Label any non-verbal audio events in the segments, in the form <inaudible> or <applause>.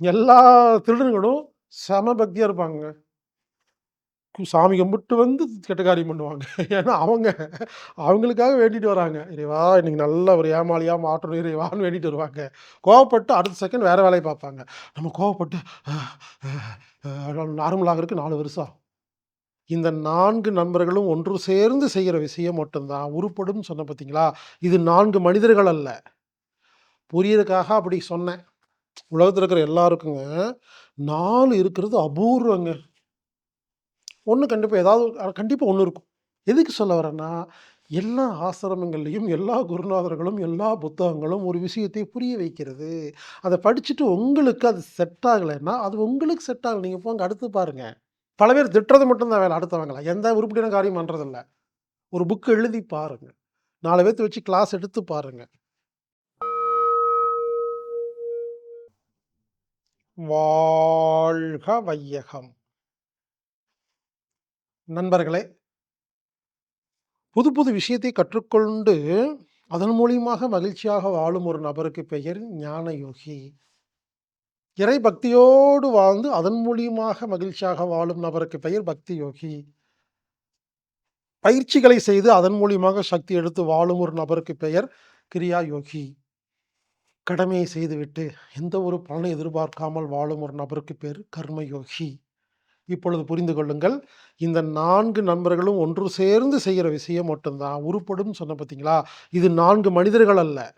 எல்லா திருடர்களும் செம பக்தியாக இருப்பாங்க சாமி கும்பிட்டு வந்து கெட்ட காரியம் பண்ணுவாங்க. <laughs> ஏன்னா அவங்க அவங்களுக்காக வேண்டிட்டு வராங்க. இறைவா இன்னைக்கு நல்ல ஒரு ஏமாளியாக மாற்றணும் இறைவான்னு வேண்டிட்டு வருவாங்க. கோவப்பட்டு அடுத்த செகண்ட் வேறு வேலையை பார்ப்பாங்க. நம்ம கோவப்பட்டு நார்மலாகிறதுக்கு நாலு வருஷம் இந்த நான்கு நண்பர்களும் ஒன்று சேர்ந்து செய்கிற விஷயம் மட்டும்தான் உருப்படும் உருப்படும்னு சொன்னேன் பார்த்தீங்களா? இது நான்கு மனிதர்கள் அல்ல. புரியறதுக்காக அப்படி சொன்னேன். உலகத்தில் இருக்கிற எல்லாருக்குங்க நாலு இருக்கிறது அபூர்வங்க. ஒன்று கண்டிப்பாக ஏதாவது கண்டிப்பாக ஒன்று இருக்கும். எதுக்கு சொல்ல வரேன்னா, எல்லா ஆசிரமங்கள்லையும் எல்லா குருநாதர்களும், எல்லா புத்தகங்களும் ஒரு விஷயத்தை புரிய வைக்கிறது. அதை படிச்சுட்டு உங்களுக்கு அது செட் ஆகலைன்னா, அது உங்களுக்கு செட் ஆகலை நீங்கள் போங்க அடுத்து பாருங்கள் பல பேர் திட்டுறது மட்டும் தான் வேலை அடுத்தவங்களா எந்த உருப்படியான காரியம் பண்ணுறதில்ல ஒரு புக் எழுதி பாருங்கள் நாலு பேர்த்து வச்சு கிளாஸ் எடுத்து பாருங்கள் வாழ்க வையகம். நண்பர்களே புது புது விஷயத்தை கற்றுக்கொண்டு, அதன் மூலியமாக மகிழ்ச்சியாக வாழும் ஒரு நபருக்கு பெயர் ஞான யோகி. இறை பக்தியோடு வாழ்ந்து, அதன் மூலியமாக மகிழ்ச்சியாக வாழும் நபருக்கு பெயர் பக்தி யோகி. பயிற்சிகளை செய்து அதன் மூலியமாக சக்தி எடுத்து வாழும் ஒரு நபருக்கு பெயர் கிரியா யோகி. கடமையை செய்துவிட்டு எந்த ஒரு பலனை எதிர்பார்க்காமல் வாழும் ஒரு நபருக்கு பேர் கர்ம யோகி. இப்பொழுது புரிந்து கொள்ளுங்கள். இந்த நான்கு நண்பர்களும் ஒன்று சேர்ந்து செய்கிற விஷயம் மட்டும்தான் உருப்படும் சொன்ன சொன்னேன் பார்த்தீங்களா? இது நான்கு மனிதர்கள் அல்ல.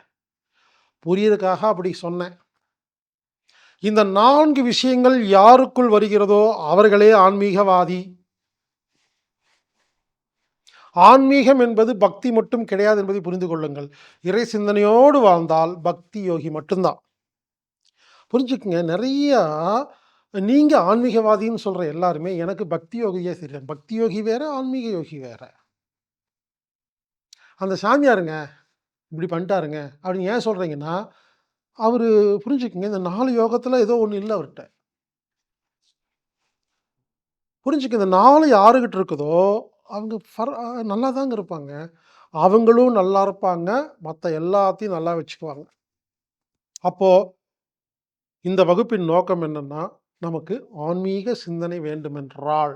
புரியறதுக்காக அப்படி சொன்னேன். இந்த நான்கு விஷயங்கள் யாருக்குள் வருகிறதோ அவர்களே ஆன்மீகவாதி. ஆன்மீகம் என்பது பக்தி மட்டும் கிடையாது என்பதை புரிந்து கொள்ளுங்கள். இறை சிந்தனையோடு வாழ்ந்தால் பக்தி யோகி மட்டும்தான் புரிஞ்சுக்குங்க புரிஞ்சுக்கங்க. நெறையா நீங்க ஆன்மீகவாதின்னு சொல்ற எல்லாருமே எனக்கு பக்தி யோகியே தெரியும். பக்தி யோகி வேற, ஆன்மீக யோகி வேற. அந்த சாமியாருங்க, இப்படி பண்ணிட்டாருங்க அப்படின்னு ஏன் சொல்றீங்கன்னா, அவர் புரிஞ்சுக்குங்க இந்த நாலு யோகத்துல ஏதோ ஒன்று இல்லை அவர்கிட்ட புரிஞ்சுக்க இந்த நாலு யாருகிட்ட இருக்குதோ, அவங்க ஃபர் நல்லா தாங்க இருப்பாங்க. அவங்களும் நல்லா இருப்பாங்க. மற்ற எல்லாத்தையும் நல்லா வச்சுக்குவாங்க. அப்போது இந்த வகுப்பின் நோக்கம் என்னென்னா நமக்கு ஆன்மீக சிந்தனை வேண்டுமென்றால்,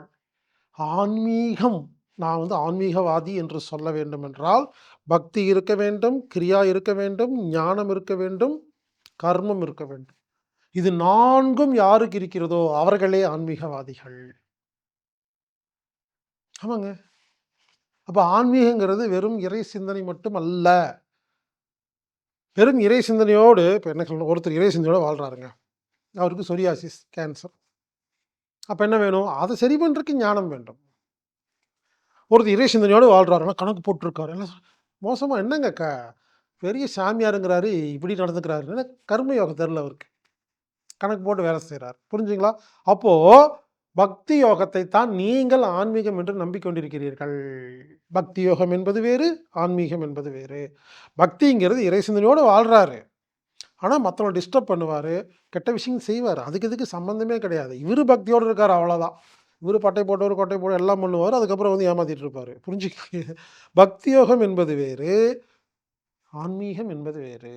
ஆன்மீகம் நான் வந்து ஆன்மீகவாதி என்று சொல்ல வேண்டுமென்றால், பக்தி இருக்க வேண்டும், கிரியா இருக்க வேண்டும், ஞானம் இருக்க வேண்டும், கர்மம் இருக்க வேண்டும். இது நான்கும் யாருக்கு இருக்கிறதோ அவர்களே ஆன்மீகவாதிகள். ஆமாங்க. அப்போ ஆன்மீகங்கிறது வெறும் இறை சிந்தனை மட்டும் அல்ல. வெறும் இறை சிந்தனையோடு இப்போ என்ன சொல்லணும், ஒருத்தர் இறை சிந்தனையோடு வாழ்கிறாருங்க அவருக்கு சொரியாசிஸ், கேன்சர். அப்போ என்ன வேணும்? அதை சரி பண்ணுறதுக்கு ஞானம் வேண்டும். ஒருத்தர் இறை சிந்தனையோடு வாழ்கிறாருன்னா கணக்கு போட்டிருக்காரு எல்லாம் மோசமாக என்னங்க க பெரிய சாமியாருங்கிறாரு, இப்படி நடந்துக்கிறாரு. கர்மயோகம் தெரில யோகம் அவருக்கு. கணக்கு போட்டு வேலை செய்கிறார் புரிஞ்சுங்களா? அப்போது பக்தி யோகத்தை தான் நீங்கள் ஆன்மீகம் என்று நம்பிக்கொண்டிருக்கிறீர்கள். பக்தி யோகம் என்பது வேறு, ஆன்மீகம் என்பது வேறு. பக்திங்கிறது இறை சிந்தனையோடு வாழ்றாரு. ஆனால் மத்தவங்கள டிஸ்டர்ப் பண்ணுவார் கெட்ட விஷயம் செய்வார் அதுக்கு இதுக்கு சம்மந்தமே கிடையாது. இவரு பக்தியோடு இருக்கார் அவ்வளோதான். இவரு பட்டை போட்டவர் கொட்டை போட எல்லாம் பண்ணுவார் அதுக்கப்புறம் வந்து ஏமாத்திட்டு இருப்பார் புரிஞ்சுக்க பக்தி யோகம் என்பது வேறு, ஆன்மீகம் என்பது வேறு.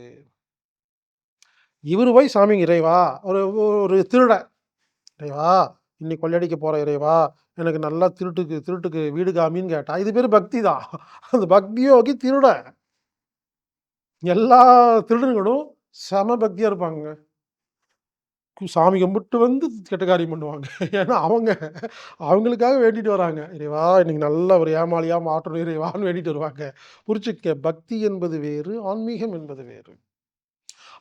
இவர் போய் சாமி இறைவா ஒரு ஒரு திருட இறைவா இன்னைக்கு கொள்ளையடிக்க போறேன் இறைவா, எனக்கு நல்லா திருட்டுக்கு திருட்டுக்கு வீடு காமின்னு கேட்டா, இது பேர் பக்தி தான். அந்த பக்தி யோகி திருடன். எல்லா திருடனுங்களும் செம பக்தியா இருப்பாங்க சாமி கும்பிட்டு வந்து கெட்ட காரியம் பண்ணுவாங்க. ஏன்னா அவங்க அவங்களுக்காக வேண்டிட்டு வராங்க. இறைவா இன்னைக்கு நல்ல ஒரு ஏமாளியா மாற்றணும் இறைவான்னு வேண்டிட்டு வருவாங்க. புரிச்சுக்க பக்தி என்பது வேறு, ஆன்மீகம் என்பது வேறு.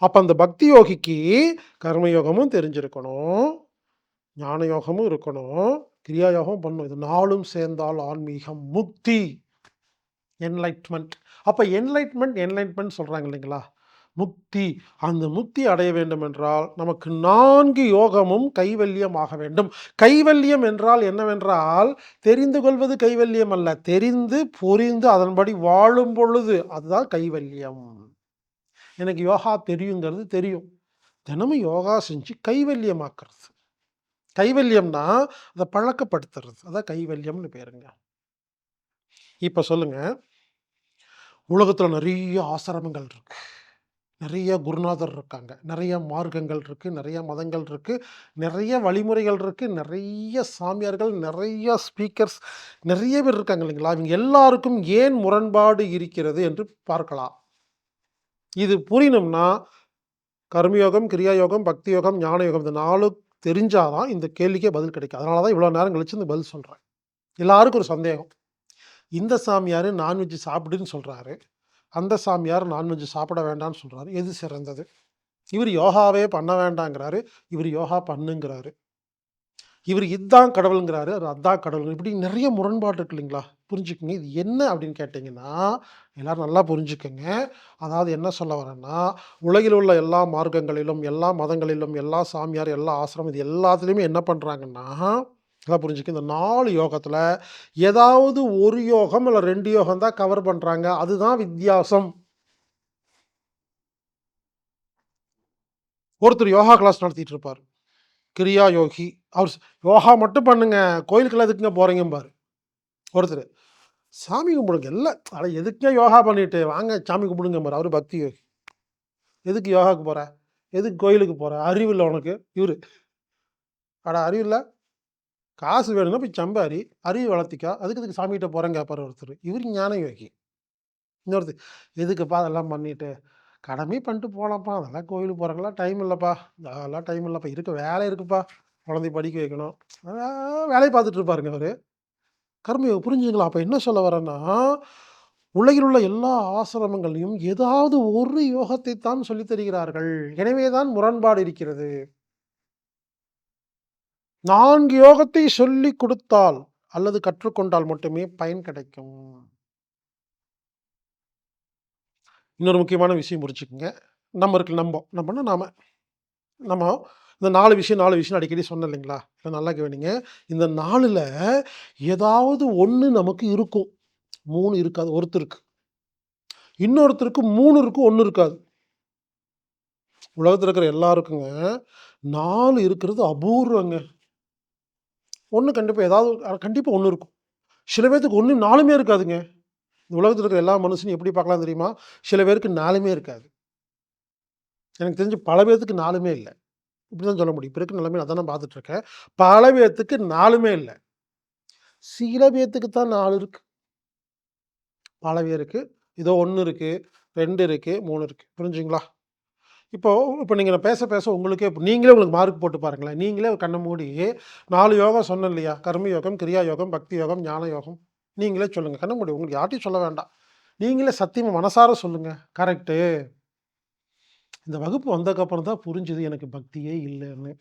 அப்ப அந்த பக்தி யோகிக்கு கர்மயோகமும் தெரிஞ்சிருக்கணும். ஞான யோகமும் இருக்கணும். கிரியா யோகம் பண்ணணும். இது நாளும் சேர்ந்தால் ஆன்மீகம், முக்தி. என்லைட்மெண்ட் அப்போ என்லைட்மெண்ட் என்லைட்மெண்ட் சொல்கிறாங்க இல்லைங்களா? முக்தி. அந்த முக்தி அடைய வேண்டுமென்றால், நமக்கு நான்கு யோகமும் கைவல்யம் ஆக வேண்டும். கைவல்யம் என்றால் என்னவென்றால், தெரிந்து கொள்வது கைவல்யம் அல்ல. தெரிந்து, புரிந்து அதன்படி வாழும் பொழுது அதுதான் கைவல்யம். எனக்கு யோகா தெரியுங்கிறது தெரியும். தினமும் யோகா செஞ்சு கைவல்யமாக்குறது. கைவல்யம்னா, அதை பழக்கப்படுத்துறது. அதான் கைவல்யம்னு பேருங்க. இப்போ சொல்லுங்க. உலகத்தில் நிறைய ஆசிரமங்கள் இருக்கு. நிறைய குருநாதர் இருக்காங்க நிறைய மார்க்கங்கள் இருக்குது நிறைய மதங்கள் இருக்குது நிறைய வழிமுறைகள் இருக்குது நிறைய சாமியார்கள் நிறைய ஸ்பீக்கர்ஸ் நிறைய பேர் இருக்காங்க இல்லைங்களா இவங்க எல்லாருக்கும் ஏன் முரண்பாடு இருக்கிறது என்று பார்க்கலாம் இது புரியணும்னா கர்மயோகம் கிரியாயோகம் பக்தி யோகம் ஞான யோகம் இந்த நாலு தெரிஞ்சாதான் இந்த கேள்விக்கே பதில் கிடைக்கும். அதனால தான் இவ்வளோ நேரம் கழிச்சு இந்த பதில் சொல்கிறேன் எல்லாருக்கும் ஒரு சந்தேகம். இந்த சாமியார் நான்வெஜ் சாப்பிடுன்னு சொல்கிறாரு அந்த சாமியார் நான்வெஜ் சாப்பிட வேண்டாம்னு சொல்கிறாரு எது சிறந்தது? இவர் யோகாவே பண்ண வேண்டாங்கிறாரு. இவர் யோகா பண்ணுங்கிறாரு. இவர் இதுதான் கடவுளுங்கிறாரு. அது அதான் கடவுள். இப்படி நிறைய முரண்பாடு இருக்கு இல்லைங்களா? புரிஞ்சுக்கங்க. இது என்ன அப்படின்னு கேட்டிங்கன்னா எல்லோரும் நல்லா புரிஞ்சுக்கோங்க. அதாவது என்ன சொல்ல வரேன்னா உலகில் உள்ள எல்லா மார்க்கங்களிலும் எல்லா மதங்களிலும் எல்லா சாமியார் எல்லா ஆசிரமம் இது எல்லாத்துலேயுமே என்ன பண்ணுறாங்கன்னா நல்லா புரிஞ்சுக்க இந்த நாலு யோகத்தில் ஏதாவது ஒரு யோகம் இல்லை ரெண்டு யோகம் தான் கவர் பண்ணுறாங்க அதுதான் வித்தியாசம். ஒருத்தர் யோகா கிளாஸ் நடத்திட்டு இருப்பார். கிரியா யோகி. அவர் யோகா மட்டும் பண்ணுங்க. கோயிலுக்கெல்லாம் எதுக்குங்க போகிறீங்க பாரு ஒருத்தர். சாமி கும்பிடுங்க. எல்லாம் அட எதுக்கே யோகா பண்ணிட்டு? வாங்க சாமி கும்பிடுங்க பாரு அவர் பக்தி. யோகி எதுக்கு யோகாவுக்கு போகிற எதுக்கு கோயிலுக்கு போகிற அறிவு இல்லை உனக்கு. இவர். அட அறிவு இல்லை. காசு வேணும்னா போய் சம்பாரி அறிவு வளர்த்திக்கா. அதுக்கு இதுக்கு சாமிகிட்ட போகிறேன் கேட்பார் ஒருத்தர். இவர் ஞான யோகி. இன்னொருத்தர் எதுக்குப்பா அதெல்லாம் பண்ணிட்டு? கடமை பண்ணிட்டு போகலாம்ப்பா அதெல்லாம் கோயிலுக்கு போகிறக்கெல்லாம் டைம் இல்லைப்பா. அதெல்லாம் டைம் இல்லைப்பா. இருக்க வேலை இருக்குப்பா. குழந்தை படிக்க வைக்கணும். வேலையை பார்த்துட்டு இருப்பாருங்க அவர். கர்மயோகம் புரிஞ்சுங்களா அப்போ என்ன சொல்ல வரேன்னா உலகில் உள்ள எல்லா ஆசிரமங்களையும் ஏதாவது ஒரு யோகத்தை தான் சொல்லித் தருகிறார்கள். எனவே தான் முரண்பாடு இருக்கிறது. நான்கு யோகத்தை சொல்லி கொடுத்தால் அல்லது கற்றுக்கொண்டால் மட்டுமே பயன் கிடைக்கும். இன்னொரு முக்கியமான விஷயம் முடிச்சுக்கோங்க நம்ம இருக்கு நம்ம நம்மனா நாம நம்ம இந்த நாலு விஷயம் நாலு விஷயம் அடிக்கடி சொன்னேன் இல்லைங்களா? இல்லை நல்லா கவனிங்க இந்த நாளில் ஏதாவது ஒன்று நமக்கு இருக்கும். மூணு இருக்காது. ஒருத்தருக்கு. இன்னொருத்தருக்கு மூணு இருக்கும் ஒன்று இருக்காது. உலகத்தில் இருக்கிற எல்லாருக்குங்க நாலு இருக்கிறது அபூர்வங்க. ஒன்று கண்டிப்பாக ஏதாவது கண்டிப்பாக ஒன்று இருக்கும். சில பேர்த்துக்கு ஒன்று நாலுமே இருக்காதுங்க. இந்த உலகத்தில் இருக்கிற எல்லா மனுஷனும் எப்படி பார்க்கலாம் தெரியுமா? சில பேருக்கு நாலுமே இருக்காது. எனக்கு தெரிஞ்சு பல பேர்த்துக்கு நாலுமே இல்லை. இப்படி தான் சொல்ல முடியும். இப்போ இருக்க நிலைமையில் அதான் நான் பார்த்துட்ருக்கேன் பல பேர்த்துக்கு நாலுமே இல்லை. சில பேர்த்துக்கு தான் நாலு இருக்கு. பல பேருக்கு இதோ ஒன்று இருக்குது ரெண்டு இருக்குது மூணு இருக்குது புரிஞ்சுங்களா? இப்போ இப்போ நீங்கள் பேச பேச உங்களுக்கே நீங்களே உங்களுக்கு மார்க் போட்டு பாருங்களேன். நீங்களே கண்ணை மூடி நாலு யோகம் சொன்னேன் இல்லையா? கர்ம யோகம் கிரியா யோகம் பக்தி யோகம் ஞான யோகம். நீங்களே சொல்லுங்கள் கண்ணை மூடி உங்களுக்கு யார்ட்டையும் சொல்ல வேண்டாம். நீங்களே சத்தியமாக மனசார சொல்லுங்கள் கரெக்டு இந்த வகுப்பு வந்ததுக்கப்புறம் தான் புரிஞ்சுது எனக்கு பக்தியே இல்லைன்னு.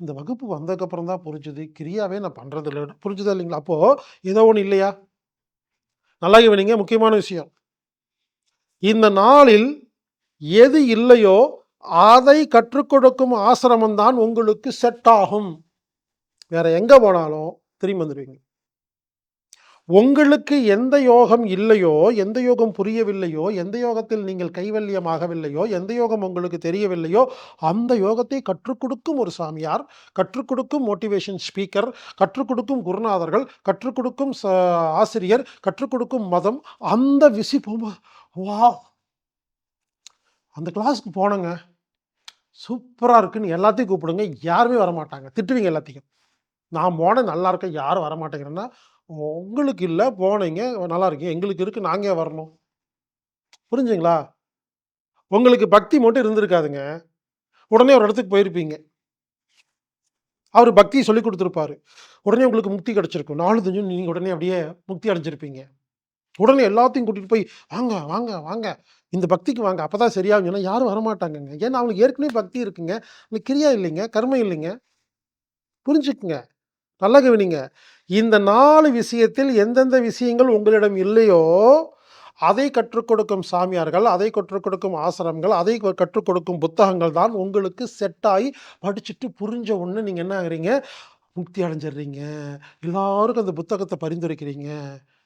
இந்த வகுப்பு வந்ததுக்கப்புறம் தான் புரிஞ்சுது. கிரியாவே நான் பண்ணுறது இல்லை புரிஞ்சுதா இல்லைங்களா? அப்போது ஏதோ ஒன்று இல்லையா? நல்லா கவனிங்க. முக்கியமான விஷயம். இந்த நாளில் எது இல்லையோ அதை கற்றுக் கொடுக்கும் ஆசிரமம் தான் உங்களுக்கு செட் ஆகும். வேற எங்கே போனாலும் திரும்பி வந்துடுவீங்க உங்களுக்கு எந்த யோகம் இல்லையோ எந்த யோகம் புரியவில்லையோ எந்த யோகத்தில் நீங்கள் கைவல்யமாகவில்லையோ எந்த யோகம் உங்களுக்கு தெரியவில்லையோ அந்த யோகத்தை கற்றுக் கொடுக்கும் ஒரு சாமியார் கற்றுக் கொடுக்கும் மோட்டிவேஷன் ஸ்பீக்கர் கற்றுக் கொடுக்கும் குருநாதர்கள் கற்றுக் கொடுக்கும் ஆசிரியர் கற்றுக் கொடுக்கும் மதம் அந்த விசி வா அந்த கிளாஸுக்கு போனங்க. சூப்பராக இருக்குன்னு எல்லாத்தையும் கூப்பிடுங்க. யாருமே வரமாட்டாங்க. திட்டுவீங்க எல்லாத்தையும். நான் போனேன் நல்லா இருக்க யாரும் வரமாட்டேங்கிறேன்னா உங்களுக்கு இல்லை போனீங்க நல்லா இருக்கீங்க எங்களுக்கு இருக்குது நாங்கள் வரணும்? புரிஞ்சுங்களா? உங்களுக்கு பக்தி மட்டும் இருந்திருக்காதுங்க. உடனே ஒரு இடத்துக்கு போயிருப்பீங்க. அவர் பக்தியை சொல்லி கொடுத்துருப்பாரு. உடனே உங்களுக்கு முக்தி கிடச்சிருக்கும். நாலு தஞ்சும் நீங்கள் உடனே அப்படியே முக்தி அடைஞ்சிருப்பீங்க. உடனே எல்லாத்தையும் கூட்டிகிட்டு போய் வாங்க வாங்க வாங்க. இந்த பக்திக்கு வாங்க. அப்போ தான் சரியாகும் சொன்னால் யாரும் வரமாட்டாங்கங்க. ஏன்னா அவங்களுக்கு ஏற்கனவே பக்தி இருக்குங்க. கிரியா இல்லைங்க கர்மம் இல்லைங்க. புரிஞ்சுக்குங்க. நல்ல கவனிங்க இந்த நாலு விஷயத்தில் எந்தெந்த விஷயங்கள் உங்களிடம் இல்லையோ அதை கற்றுக் கொடுக்கும் சாமியார்கள் அதை கற்றுக் கொடுக்கும் ஆசிரமங்கள் அதை கற்றுக் கொடுக்கும் புத்தகங்கள் தான் உங்களுக்கு செட்டாகி படிச்சுட்டு புரிஞ்ச ஒன்று நீங்கள் என்ன ஆகுறீங்க? முக்தி அடைஞ்சிடுறீங்க. எல்லாருக்கும் அந்த புத்தகத்தை பரிந்துரைக்கிறீங்க.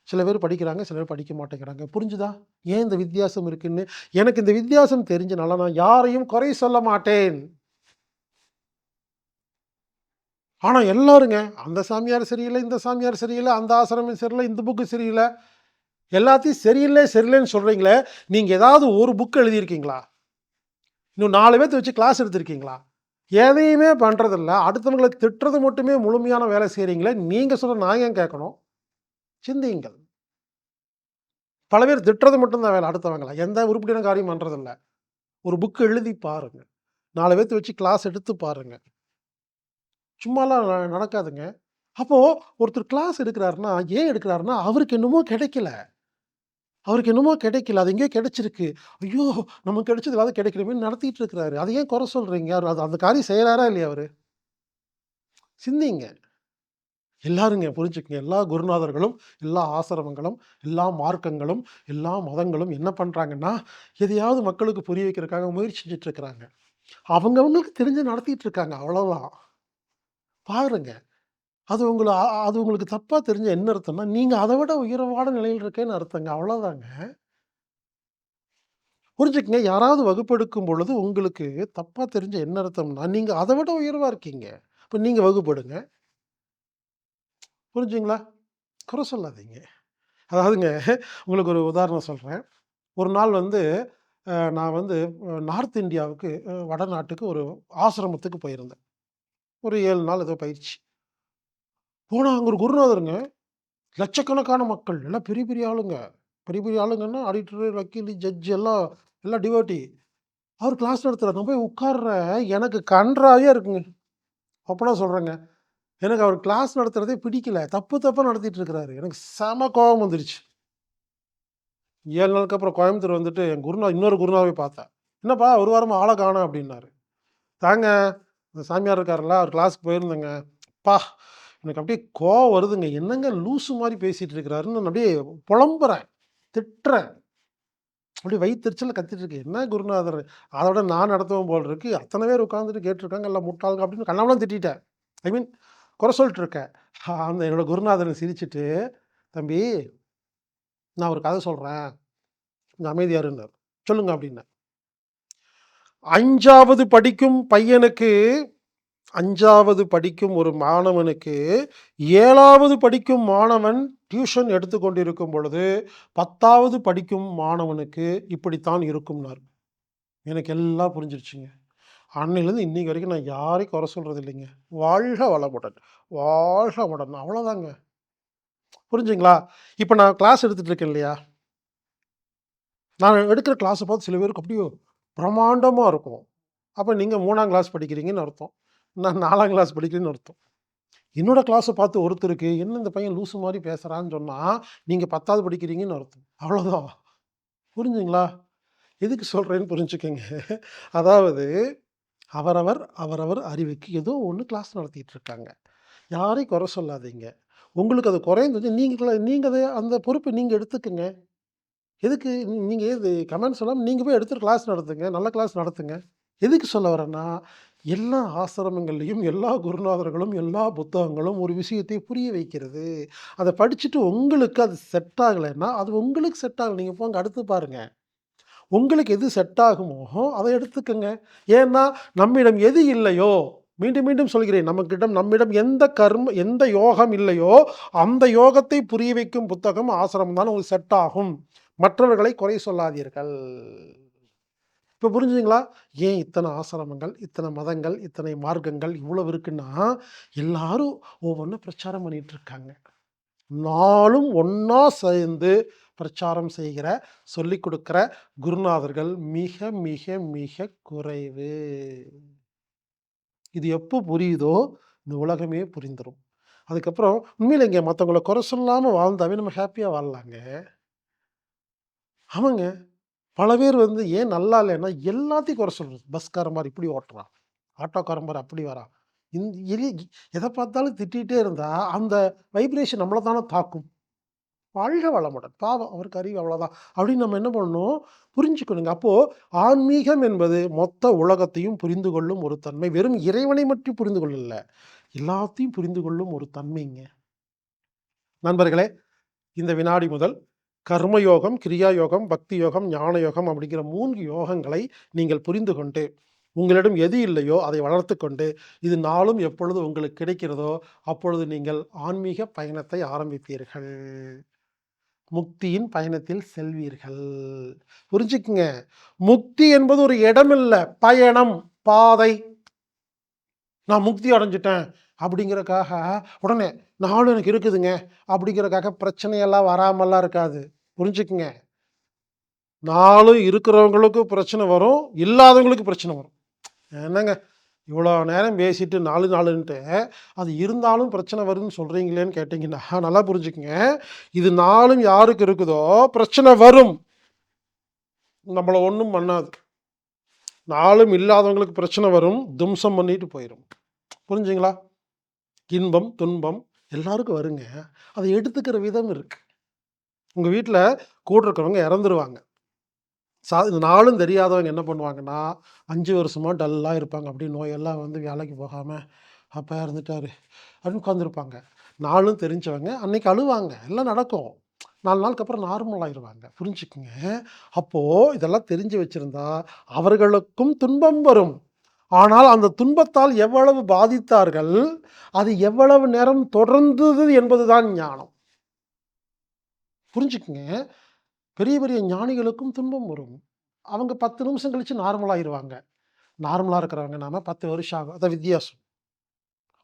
சில பேர் படிக்கிறாங்க சில பேர் படிக்க மாட்டேங்கிறாங்க. புரிஞ்சுதா? ஏன் இந்த வித்தியாசம் இருக்குன்னு? எனக்கு இந்த வித்தியாசம் தெரிஞ்சனால நான் யாரையும் குறை சொல்ல மாட்டேன். ஆனால் எல்லாருங்க அந்த சாமியார் சரியில்லை இந்த சாமியார் சரியில்லை அந்த ஆசிரமம் சரியில்லை இந்த புக்கு சரியில்லை. எல்லாத்தையும் சரியில்லை சரியில்லைன்னு சொல்கிறீங்களே நீங்கள் ஏதாவது ஒரு புக் எழுதியிருக்கீங்களா? இன்னும் நாலு பேர்த்து வச்சு கிளாஸ் எடுத்திருக்கீங்களா? எதையுமே பண்ணுறதில்ல அடுத்தவங்களை திட்டுறது மட்டுமே முழுமையான வேலை செய்கிறீங்களே நீங்கள் சொல்ல நான் ஏன் கேட்கணும்? சிந்தியுங்கள். பல பேர் திட்டுறது மட்டும்தான் வேலை அடுத்தவங்களை எந்த உருப்படியான காரியம் பண்ணுறதில்ல ஒரு புக்கு எழுதி பாருங்கள் நாலு பேர்த்து வச்சு கிளாஸ் எடுத்து பாருங்கள் சும்மாலாம் ந- நடக்காதுங்க. அப்போது ஒருத்தர் கிளாஸ் எடுக்கிறாருன்னா ஏன் எடுக்கிறாருன்னா அவருக்கு என்னமோ கிடைக்கல. அவருக்கு என்னமோ கிடைக்கல. அது எங்கேயோ கிடைச்சிருக்கு. ஐயோ நமக்கு கிடைச்சது ஏதாவது கிடைக்கணுமே நடத்திட்டு இருக்கிறாரு. அதை ஏன் குறை சொல்கிறீங்க அவர் அது அந்த காரியம் செய்கிறாரா இல்லையா அவர்? சிந்திங்க. எல்லாருங்க புரிஞ்சுக்கங்க. எல்லா குருநாதர்களும் எல்லா ஆசிரமங்களும் எல்லா மார்க்கங்களும் எல்லா மதங்களும் என்ன பண்ணுறாங்கன்னா எதையாவது மக்களுக்கு புரிய வைக்கிறதுக்காக முயற்சி செஞ்சிட்ருக்கிறாங்க அவங்கவுங்களுக்கு அவங்கவங்களுக்கு தெரிஞ்சு நடத்திட்டு இருக்காங்க. அவ்வளோதான் பாருங்க. அது உங்களை அது உங்களுக்கு தப்பாக தெரிஞ்ச என்ன அர்த்தம்னா நீங்கள் அதை விட உயர்வான நிலையில் இருக்கேன்னு அர்த்தங்க. அவ்வளோதாங்க புரிஞ்சுக்கங்க? யாராவது வகுப்பெடுக்கும் பொழுது உங்களுக்கு தப்பாக தெரிஞ்ச என்ன அர்த்தம்னா நீங்கள் அதை விட உயர்வாக இருக்கீங்க. இப்போ நீங்கள் வகுப்பெடுங்க. புரிஞ்சுங்களா? குறை சொல்லாதீங்க. அதாவதுங்க உங்களுக்கு ஒரு உதாரணம் சொல்கிறேன் ஒரு நாள் வந்து நான் வந்து நார்த் இந்தியாவுக்கு வடநாட்டுக்கு ஒரு ஆசிரமத்துக்கு போயிருந்தேன். ஒரு ஏழு நாள் ஏதோ பயிற்சி. போனால் அங்கே ஒரு குருநாதருங்க. லட்சக்கணக்கான மக்கள் எல்லாம் பெரிய பெரிய ஆளுங்க. பெரிய பெரிய ஆளுங்கன்னா ஆடிட்டர் வக்கீல் ஜட்ஜ் எல்லாம் எல்லாம் டிவோட்டி அவர் கிளாஸ் நடத்துகிறார் நான் போய் உட்கார்ற எனக்கு கன்றாவே இருக்குங்க. அப்போனா சொல்கிறேங்க எனக்கு அவர் கிளாஸ் நடத்துகிறதே பிடிக்கல. தப்பு தப்பாக நடத்திட்டு இருக்கிறாரு. எனக்கு செம கோபம் வந்துருச்சு. ஏழு நாளுக்கு அப்புறம் கோயம்புத்தூர் வந்துட்டு என் குருநா இன்னொரு குருநாவை பார்த்தேன். என்னப்பா ஒரு வாரமாக ஆளை காணும் அப்படின்னாரு. தாங்க இந்த சாமியார் இருக்காருல்ல அவர் கிளாஸ்க்கு போயிருந்தேங்க. பா எனக்கு அப்படியே கோவம் வருதுங்க. என்னங்க லூசு மாதிரி பேசிகிட்டு இருக்கிறாருன்னு நான் அப்படியே புலம்புறேன் திட்டுறேன். அப்படியே வயிற்றுச்சல கத்திட்டு இருக்கு என்ன குருநாதர்? அதோட நான் நடத்தவும் போல் இருக்கு. அத்தனை பேர் உட்காந்துட்டு கேட்டிருக்காங்க. எல்லாம் முட்டாளுங்க அப்படின்னு கண்ணாமலாம் திட்டிட்டேன். ஐ மீன் குறை சொல்லிட்டு இருக்கேன். அந்த என்னோட குருநாதனை சிரிச்சிட்டு தம்பி நான் ஒரு கதை சொல்கிறேன் கொஞ்சம் அமைதியாக இருந்தார் சொல்லுங்க அப்படின்னு அஞ்சாவது படிக்கும் பையனுக்கு அஞ்சாவது படிக்கும் ஒரு மாணவனுக்கு ஏழாவது படிக்கும் மாணவன் டியூஷன் எடுத்துக்கொண்டிருக்கும் பொழுது பத்தாவது படிக்கும் மாணவனுக்கு இப்படித்தான் இருக்கும்னார். எனக்கு எல்லாம் புரிஞ்சிருச்சுங்க. அன்னையிலேருந்து இன்றைக்கி வரைக்கும் நான் யாரையும் குறை சொல்கிறது இல்லைங்க. வாழ்க வளமுடன். வாழ்க உடன் அவ்வளோதாங்க புரிஞ்சுங்களா? இப்போ நான் கிளாஸ் எடுத்துகிட்டு இருக்கேன் இல்லையா? நான் எடுக்கிற கிளாஸை பார்த்து சில பேருக்கு அப்படியோ பிரம்மாண்டமாக இருக்கும். அப்போ நீங்கள் மூணாம் கிளாஸ் படிக்கிறீங்கன்னு அர்த்தம். நான் நாலாம் கிளாஸ் படிக்கிறேன்னு அர்த்தம். என்னோடய கிளாஸை பார்த்து ஒருத்தருக்கு என்ன இந்த பையன் லூசு மாதிரி பேசுகிறான்னு சொன்னால் நீங்கள் பத்தாவது படிக்கிறீங்கன்னு அர்த்தம். அவ்வளோதான் புரிஞ்சுங்களா? எதுக்கு சொல்கிறேன்னு புரிஞ்சுக்கோங்க. அதாவது அவரவர் அவரவர் அறிவுக்கு ஏதோ ஒன்று கிளாஸ் நடத்திட்டு இருக்காங்க. யாரையும் குறை சொல்லாதீங்க. உங்களுக்கு அது குறைந்தது நீங்கள் நீங்கள் அதை அந்த பொறுப்பை நீங்கள் எடுத்துக்கங்க. எதுக்கு நீங்கள் இது கமெண்ட் சொல்லாமல் நீங்கள் போய் எடுத்து கிளாஸ் நடத்துங்க நல்ல கிளாஸ் நடத்துங்க. எதுக்கு சொல்ல வரேன்னா எல்லா ஆசிரமங்கள்லையும் எல்லா குருநாதர்களும் எல்லா புத்தகங்களும் ஒரு விஷயத்தை புரிய வைக்கிறது. அதை படிச்சுட்டு உங்களுக்கு அது செட் ஆகலைன்னா அது உங்களுக்கு செட் ஆகலை. நீங்கள் போங்க அடுத்து பாருங்க. உங்களுக்கு எது செட் ஆகுமோ அதை எடுத்துக்கங்க. ஏன்னா நம்மிடம் எது இல்லையோ மீண்டும் மீண்டும் சொல்கிறேன் நமக்கிடம் நம்மிடம் எந்த கர்ம எந்த யோகம் இல்லையோ அந்த யோகத்தை புரிய வைக்கும் புத்தகம் ஆசிரமம் தான் உங்களுக்கு செட் ஆகும். மற்றவர்களை குறை சொல்லாதீர்கள். இப்போ புரிஞ்சுங்களா ஏன் இத்தனை ஆசிரமங்கள் இத்தனை மதங்கள் இத்தனை மார்க்கங்கள் இவ்வளவு இருக்குன்னா எல்லாரும் ஒவ்வொன்றும் பிரச்சாரம் பண்ணிட்டு இருக்காங்க. நாளும் ஒன்றா சேர்ந்து பிரச்சாரம் செய்கிற சொல்லிக் கொடுக்குற குருநாதர்கள் மிக மிக மிக குறைவு. இது எப்போ புரியுதோ இந்த உலகமே புரிந்துடும் அதுக்கப்புறம் உண்மையில் இங்கே மற்றவங்கள குறை சொல்லாமல் வாழ்ந்தாவே நம்ம ஹாப்பியாக வாழலாங்க. ஆமாங்க பல பேர் வந்து ஏன் நல்லா இல்லைன்னா எல்லாத்தையும் குறை சொல்கிறது பஸ்காரன் மாதிரி இப்படி ஓட்டுறான். ஆட்டோக்காரன் மாதிரி அப்படி வரான். இந்த எலி எதை பார்த்தாலும் திட்டிகிட்டே இருந்தால் அந்த வைப்ரேஷன் நம்மளை தானே தாக்கும். வாழ்க வளமுடன். பாவம் அவருக்கு அறிவு அவ்வளோதான் அப்படின்னு நம்ம என்ன பண்ணணும்? புரிஞ்சுக்கணுங்க. அப்போது ஆன்மீகம் என்பது மொத்த உலகத்தையும் புரிந்து கொள்ளும் ஒரு தன்மை. வெறும் இறைவனை மட்டும் புரிந்து கொள்ளல. எல்லாத்தையும் புரிந்து கொள்ளும் ஒரு தன்மைங்க. நண்பர்களே இந்த வினாடி முதல் கர்மயோகம் கிரியா யோகம் பக்தி யோகம் ஞான யோகம் அப்படிங்கிற மூன்று யோகங்களை நீங்கள் புரிந்து கொண்டு உங்களிடம் எது இல்லையோ அதை வளர்த்து கொண்டு இது நாளும் எப்பொழுது உங்களுக்கு கிடைக்கிறதோ அப்பொழுது நீங்கள் ஆன்மீக பயணத்தை ஆரம்பிப்பீர்கள். முக்தியின் பயணத்தில் செல்வீர்கள். புரிஞ்சுக்குங்க. முக்தி என்பது ஒரு இடம் இல்லை பயணம் பாதை. நான் முக்தி அடைஞ்சிட்டேன். அப்படிங்கிறக்காக உடனே நாளும் எனக்கு இருக்குதுங்க. அப்படிங்கிறக்காக பிரச்சனையெல்லாம் வராமல்லாம் இருக்காது. புரிஞ்சுக்குங்க? நாளும் இருக்கிறவங்களுக்கு பிரச்சனை வரும் இல்லாதவங்களுக்கு பிரச்சனை வரும். என்னங்க? இவ்வளோ நேரம் பேசிட்டு நாலு நாளுன்ட்டு அது இருந்தாலும் பிரச்சனை வருதுன்னு சொல்கிறீங்களேன்னு கேட்டிங்கன்னா நல்லா புரிஞ்சுக்குங்க. இது நாளும் யாருக்கு இருக்குதோ பிரச்சனை வரும். நம்மளை ஒன்றும் பண்ணாது. நாளும் இல்லாதவங்களுக்கு பிரச்சனை வரும் தும்சம் பண்ணிட்டு போயிடும் புரிஞ்சுங்களா? இன்பம் துன்பம் எல்லாருக்கும் வருங்க. அதை எடுத்துக்கிற விதம் இருக்குது உங்கள் வீட்டில் கூட இருக்கிறவங்க இறந்துருவாங்க. சா இந்த நாளும் தெரியாதவங்க என்ன பண்ணுவாங்கன்னா அஞ்சு வருஷமாக டல்லாக இருப்பாங்க. அப்படி நோயெல்லாம் வந்து வேலைக்கு போகாமல் அப்பா இறந்துட்டாரு. அப்படின்னு உட்காந்துருப்பாங்க நாளும் தெரிஞ்சவங்க அன்னைக்கு அழுவாங்க. எல்லாம் நடக்கும். நாலு நாளுக்கு அப்புறம் நார்மலாகிடுவாங்க புரிஞ்சுக்குங்க. அப்போது இதெல்லாம் தெரிஞ்சு வச்சுருந்தா அவர்களுக்கும் துன்பம் வரும். ஆனால் அந்த துன்பத்தால் எவ்வளவு பாதித்தார்கள் அது எவ்வளவு நேரம் தொடர்ந்தது என்பதுதான் ஞானம் புரிஞ்சுக்குங்க பெரிய பெரிய ஞானிகளுக்கும் துன்பம் வரும் அவங்க பத்து நிமிஷம் கழிச்சு நார்மலாகிடுவாங்க நார்மலாக இருக்கிறவங்க நாம் பத்து வருஷம் ஆகும் அதான் வித்தியாசம்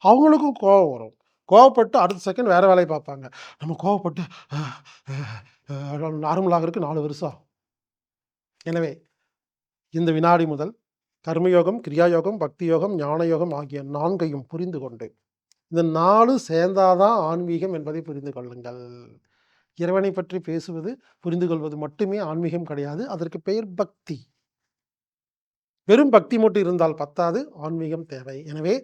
அவங்களுக்கும் கோவம் வரும் கோவப்பட்டு அடுத்த செகண்ட் வேறு வேலையை பார்ப்பாங்க நம்ம கோவப்பட்டு நார்மலாகிறதுக்கு நாலு வருஷம் எனவே இந்த வினாடி முதல் கர்மயோகம் கிரியாயோகம் பக்தி யோகம் ஞான யோகம் ஆகிய நான்கையும் புரிந்து கொண்டு இந்த நாலு சேர்ந்தாதான் ஆன்மீகம் என்பதை புரிந்து கொள்ளுங்கள். இறைவனை பற்றி பேசுவது புரிந்து கொள்வது மட்டுமே ஆன்மீகம் கிடையாது அதற்கு பெயர் பக்தி. வெறும் பக்தி மட்டும் இருந்தால் பத்தாது ஆன்மீகம் தேவை. எனவே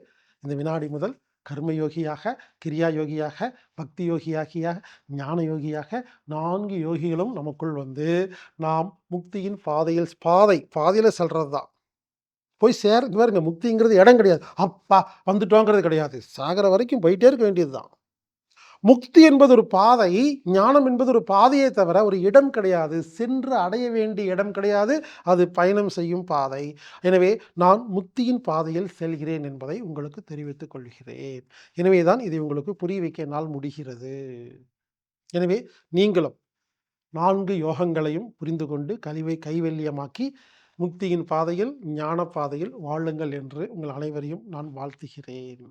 இந்த வினாடி முதல் கர்மயோகியாக கிரியா யோகியாக பக்தி யோகியாகிய ஞான யோகியாக நான்கு யோகிகளும் நமக்குள் வந்து நாம் முக்தியின் பாதையில் பாதை பாதையில் செல்றது தான் போய் சேர பாருங்க முக்திங்கிறது இடம் கிடையாது. அப்பா வந்துட்டோங்கிறது கிடையாது. சாகிற வரைக்கும் போயிட்டே இருக்க வேண்டியது தான் முக்தி என்பது ஒரு பாதை ஞானம் என்பது ஒரு பாதையை தவிர ஒரு இடம் கிடையாது. சென்று அடைய வேண்டிய இடம் கிடையாது. அது பயணம் செய்யும் பாதை. எனவே நான் முக்தியின் பாதையில் செல்கிறேன் என்பதை உங்களுக்கு தெரிவித்துக் கொள்கிறேன். எனவே தான் இதை உங்களுக்கு புரிய வைக்க என்னால் முடிகிறது. எனவே நீங்களும் நான்கு யோகங்களையும் புரிந்து கொண்டு கழிவை கைவல்யமாக்கி முக்தியின் பாதையில் ஞான பாதையில் வாழுங்கள் என்று உங்கள் அனைவரையும் நான் வாழ்த்துகிறேன்.